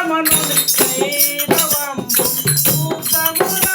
రమణుని కైరవంబు భూతముల